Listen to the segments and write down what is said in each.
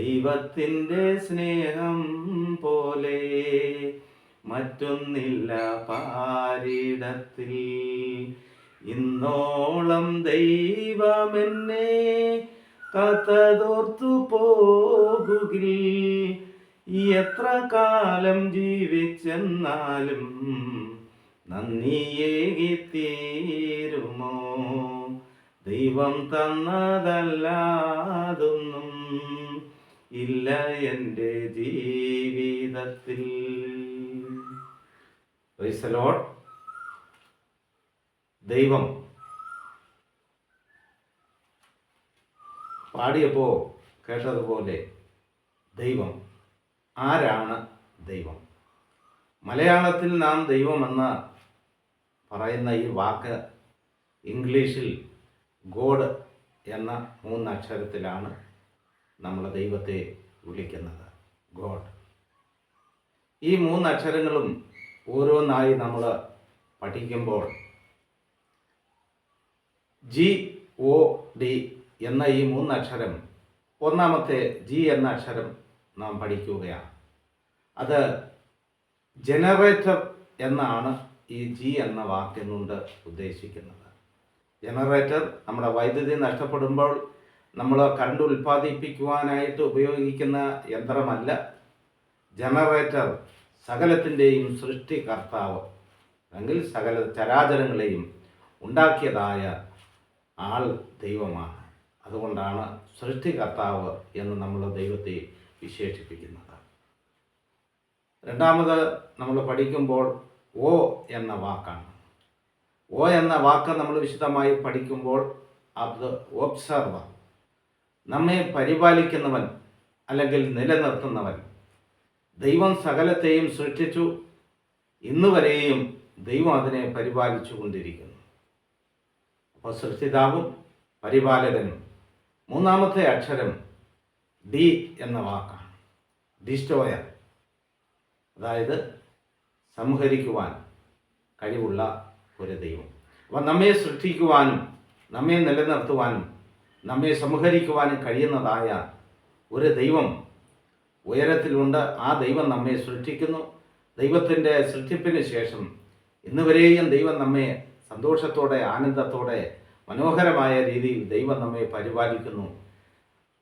ദൈവത്തിന്റെ സ്നേഹം പോലെ മറ്റൊന്നില്ല പാരിടത്തിൽ. ഇന്നോളം ദൈവമെന്നെ കഥതോർത്തു പോകുകിൽ. എത്ര കാലം ജീവിച്ചെന്നാലും നന്ദിയേകി തീരുമോ ദൈവം തന്നതല്ലാതൊന്നും ഇല്ല എന്റെ ജീവിതത്തിൽ. ദൈവം. പാടിയപ്പോ കേട്ടതുപോലെ ദൈവം. ആരാണ് ദൈവം? മലയാളത്തിൽ നാം ദൈവമെന്ന് പറയുന്ന ഈ വാക്ക് ഇംഗ്ലീഷിൽ ഗോഡ് എന്ന മൂന്നക്ഷരത്തിലാണ് നമ്മൾ ദൈവത്തെ വിളിക്കുന്നത്. ഗോഡ് ഈ മൂന്ന് അക്ഷരങ്ങളും ഓരോന്നായി നമ്മൾ പഠിക്കുമ്പോൾ ജി ഒ ഡി എന്ന ഈ മൂന്ന് അക്ഷരം ഒന്നാമത്തെ ജി എന്ന അക്ഷരം നാം പഠിക്കുകയാണ്. അത് ജനറേറ്റർ എന്നാണ് ഈ ജി എന്ന വാക്കിനുകൊണ്ട് ഉദ്ദേശിക്കുന്നത്. ജനറേറ്റർ നമ്മുടെ വൈദ്യുതി നഷ്ടപ്പെടുമ്പോൾ നമ്മൾ കറണ്ട് ഉൽപ്പാദിപ്പിക്കുവാനായിട്ട് ഉപയോഗിക്കുന്ന യന്ത്രമല്ല ജനറേറ്റർ സകലത്തിന്റെയും സൃഷ്ടികർത്താവ്. അല്ലെങ്കിൽ സകല ചരാചരങ്ങളെയും ഉണ്ടാക്കിയതായ ആൾ ദൈവമാണ്. അതുകൊണ്ടാണ് സൃഷ്ടികർത്താവ് എന്ന് നമ്മൾ ദൈവത്തെ വിശേഷിപ്പിക്കുന്നത്. രണ്ടാമത് നമ്മൾ പഠിക്കുമ്പോൾ ഓ എന്ന വാക്കാണ്. ഓ എന്ന വാക്ക് നമ്മൾ വിശദമായി പഠിക്കുമ്പോൾ അത് ഒബ്സർവർ നമ്മെ പരിപാലിക്കുന്നവൻ അല്ലെങ്കിൽ നിലനിർത്തുന്നവൻ. ദൈവം സകലത്തെയും സൃഷ്ടിച്ചു. ഇന്നുവരെയും ദൈവം അതിനെ പരിപാലിച്ചു കൊണ്ടിരിക്കുന്നു അപ്പോൾ സൃഷ്ടിതാവും പരിപാലകനും. മൂന്നാമത്തെ അക്ഷരം ഡി എന്ന വാക്കാണ്. ഡിസ്റ്റോയർ. അതായത് സംഹരിക്കുവാൻ കഴിവുള്ള ഒരു ദൈവം. അപ്പം നമ്മെ സൃഷ്ടിക്കുവാനും നമ്മെ നിലനിർത്തുവാനും നമ്മെ സംഹരിക്കുവാനും കഴിയുന്നതായ ഒരു ദൈവം ഉയരത്തിലുണ്ട്. ആ ദൈവം നമ്മെ സൃഷ്ടിക്കുന്നു. ദൈവത്തിന്റെ സൃഷ്ടിപ്പിന് ശേഷം ഇന്നുവരെയും ദൈവം നമ്മെ സന്തോഷത്തോടെ ആനന്ദത്തോടെ മനോഹരമായ രീതിയിൽ ദൈവം നമ്മെ പരിപാലിക്കുന്നു.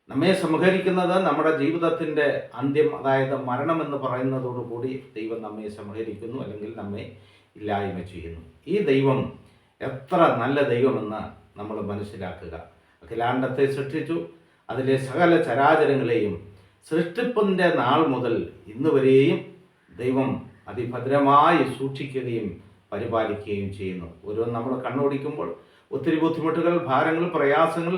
നമ്മെ സംഹരിക്കുന്നത് നമ്മുടെ ജീവിതത്തിന്റെ അന്ത്യം അതായത് മരണം എന്ന് പറയുന്നതോടുകൂടി ദൈവം നമ്മെ സംഹരിക്കുന്നു അല്ലെങ്കിൽ നമ്മെ ഇല്ലായ്മ ചെയ്യുന്നു. ഈ ദൈവം എത്ര നല്ല ദൈവമെന്ന് നമ്മൾ മനസ്സിലാക്കുക. അഖിലാണ്ടത്തെ സൃഷ്ടിച്ചു. അതിലെ സകല ചരാചരങ്ങളെയും സൃഷ്ടിപ്പിന്റെ നാൾ മുതൽ ഇന്ന് വരെയും ദൈവം അതിഭദ്രമായി സൂക്ഷിക്കുകയും പരിപാലിക്കുകയും ചെയ്യുന്നു. ഓരോ നമ്മൾ കണ്ണോടിക്കുമ്പോൾ ഒത്തിരി ബുദ്ധിമുട്ടുകൾ ഭാരങ്ങൾ പ്രയാസങ്ങൾ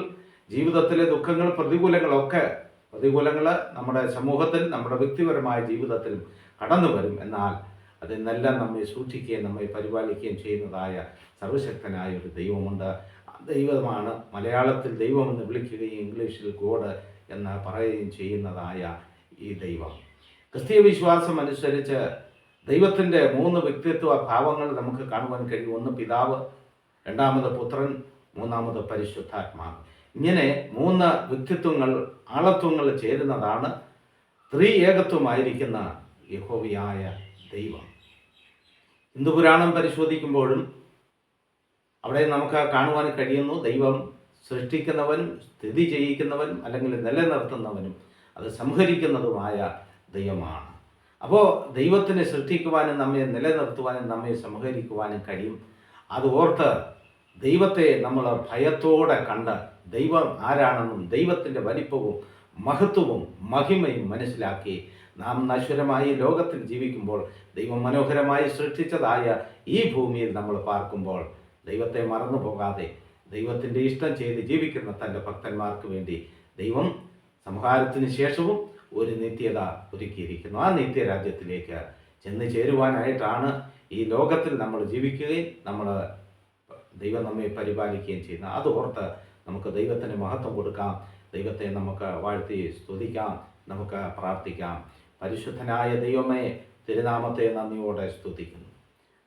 ജീവിതത്തിലെ ദുഃഖങ്ങൾ പ്രതികൂലങ്ങളൊക്കെ പ്രതികൂലങ്ങൾ നമ്മുടെ സമൂഹത്തിൽ നമ്മുടെ വ്യക്തിപരമായ ജീവിതത്തിലും കടന്നു വരും. എന്നാൽ അതിൽ നിന്നെല്ലാം നമ്മെ സൂക്ഷിക്കുകയും നമ്മെ പരിപാലിക്കുകയും ചെയ്യുന്നതായ സർവശക്തനായ ഒരു ദൈവമുണ്ട്. ദൈവമാണ്. മലയാളത്തിൽ ദൈവമെന്ന് വിളിക്കുകയും ഇംഗ്ലീഷിൽ ഗോഡ് എന്ന് പറയുകയും ചെയ്യുന്നതായ ഈ ദൈവം. ക്രിസ്തീയ വിശ്വാസം അനുസരിച്ച് ദൈവത്തിന്റെ മൂന്ന് വ്യക്തിത്വ ഭാവങ്ങൾ നമുക്ക് കാണുവാൻ കഴിയും. ഒന്ന് പിതാവ് രണ്ടാമത് പുത്രൻ മൂന്നാമത് പരിശുദ്ധാത്മാവ്. ഇങ്ങനെ മൂന്ന് വ്യക്തിത്വങ്ങൾ ആളത്വങ്ങൾ ചേരുന്നതാണ് ത്രീ ഏകത്വമായിരിക്കുന്ന യഹോവിയായ ദൈവം. ഹിന്ദുപുരാണം പരിശോധിക്കുമ്പോഴും അവിടെ നമുക്ക് കാണുവാൻ കഴിയുന്നു. ദൈവം സൃഷ്ടിക്കുന്നവനും സ്ഥിതി ചെയ്യിക്കുന്നവനും അല്ലെങ്കിൽ നിലനിർത്തുന്നവനും അത് സംഹരിക്കുന്നതുമായ ദൈവമാണ്. അപ്പോൾ ദൈവത്തിനെ സൃഷ്ടിക്കുവാനും നമ്മെ നിലനിർത്തുവാനും നമ്മെ സംഹരിക്കുവാനും കഴിയും. അത് ഓർത്ത് ദൈവത്തെ നമ്മൾ ഭയത്തോടെ കണ്ട് ദൈവം ആരാണെന്നും ദൈവത്തിന്റെ വലിപ്പവും മഹത്വവും മഹിമയും മനസ്സിലാക്കി നാം നശ്വരമായി ലോകത്തിൽ ജീവിക്കുമ്പോൾ ദൈവം മനോഹരമായി സൃഷ്ടിച്ചതായ ഈ ഭൂമിയിൽ നമ്മൾ പാർക്കുമ്പോൾ ദൈവത്തെ മറന്നു പോകാതെ ദൈവത്തിന്റെ ഇഷ്ടം ചെയ്ത് ജീവിക്കുന്ന തന്റെ ഭക്തന്മാർക്ക് വേണ്ടി ദൈവം സംഹാരത്തിന് ശേഷവും ഒരു നിത്യത ഒരുക്കിയിരിക്കുന്നു. ആ നിത്യരാജ്യത്തിലേക്ക് ചെന്ന് ചേരുവാനായിട്ടാണ് ഈ ലോകത്തിൽ നമ്മൾ ജീവിക്കുകയും നമ്മൾ ദൈവം നമ്മെ പരിപാലിക്കുകയും ചെയ്യുന്നത്. അത് ഓർത്ത് നമുക്ക് ദൈവത്തിന് മഹത്വം കൊടുക്കാം. ദൈവത്തെ നമുക്ക് വാഴ്ത്തി സ്തുതിക്കാം. നമുക്ക് പ്രാർത്ഥിക്കാം. പരിശുദ്ധനായ ദൈവമേ തിരുനാമത്തെ നന്ദിയോടെ സ്തുതിക്കുന്നു.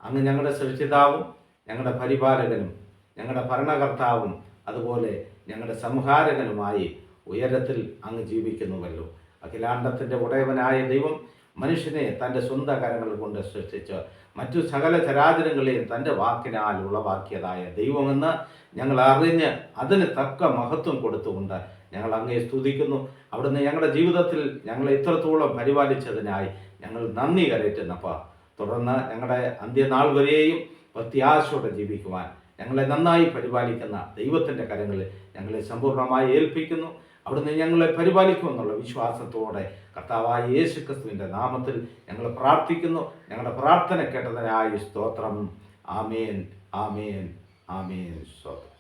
അങ്ങ് ഞങ്ങളുടെ സൃഷ്ടിതാവും ഞങ്ങളുടെ പരിപാലകനും ഞങ്ങളുടെ ഭരണകർത്താവും അതുപോലെ ഞങ്ങളുടെ സംഹാരകനുമായി ഉയരത്തിൽ അങ്ങ് ജീവിക്കുന്നുവല്ലോ. അഖിലാണ്ടത്തിന്റെ ഉടയവനായ ദൈവം മനുഷ്യനെ തന്റെ സ്വന്തം കരങ്ങൾ കൊണ്ട് സൃഷ്ടിച്ച് മറ്റു സകല ചരാചരങ്ങളെയും തന്റെ വാക്കിനാൽ ഉളവാക്കിയതായ ദൈവമെന്ന് ഞങ്ങൾ അറിഞ്ഞ് അതിന് തക്ക മഹത്വം കൊടുത്തുകൊണ്ട് ഞങ്ങൾ അങ്ങേ സ്തുതിക്കുന്നു. അവിടുന്ന് ഞങ്ങളുടെ ജീവിതത്തിൽ ഞങ്ങളെ ഇത്രത്തോളം പരിപാലിച്ചതിനായി ഞങ്ങൾ നന്ദി കരയറ്റുന്നപ്പോൾ തുടർന്ന് ഞങ്ങളുടെ അന്ത്യനാൾ വരെയും പ്രത്യാശയോടെ ജീവിക്കുവാൻ ഞങ്ങളെ നന്നായി പരിപാലിക്കുന്ന ദൈവത്തിന്റെ കരങ്ങളിൽ ഞങ്ങളെ സമ്പൂർണമായി ഏൽപ്പിക്കുന്നു. അവിടുന്ന് ഞങ്ങളെ പരിപാലിക്കുമെന്നുള്ള വിശ്വാസത്തോടെ കർത്താവായ യേശു ക്രിസ്തുവിന്റെ നാമത്തിൽ ഞങ്ങൾ പ്രാർത്ഥിക്കുന്നു. ഞങ്ങളുടെ പ്രാർത്ഥന കേട്ടതിനായി സ്തോത്രം. ആമേൻ. ആമേൻ. ആമേൻ. സ്തോത്രം.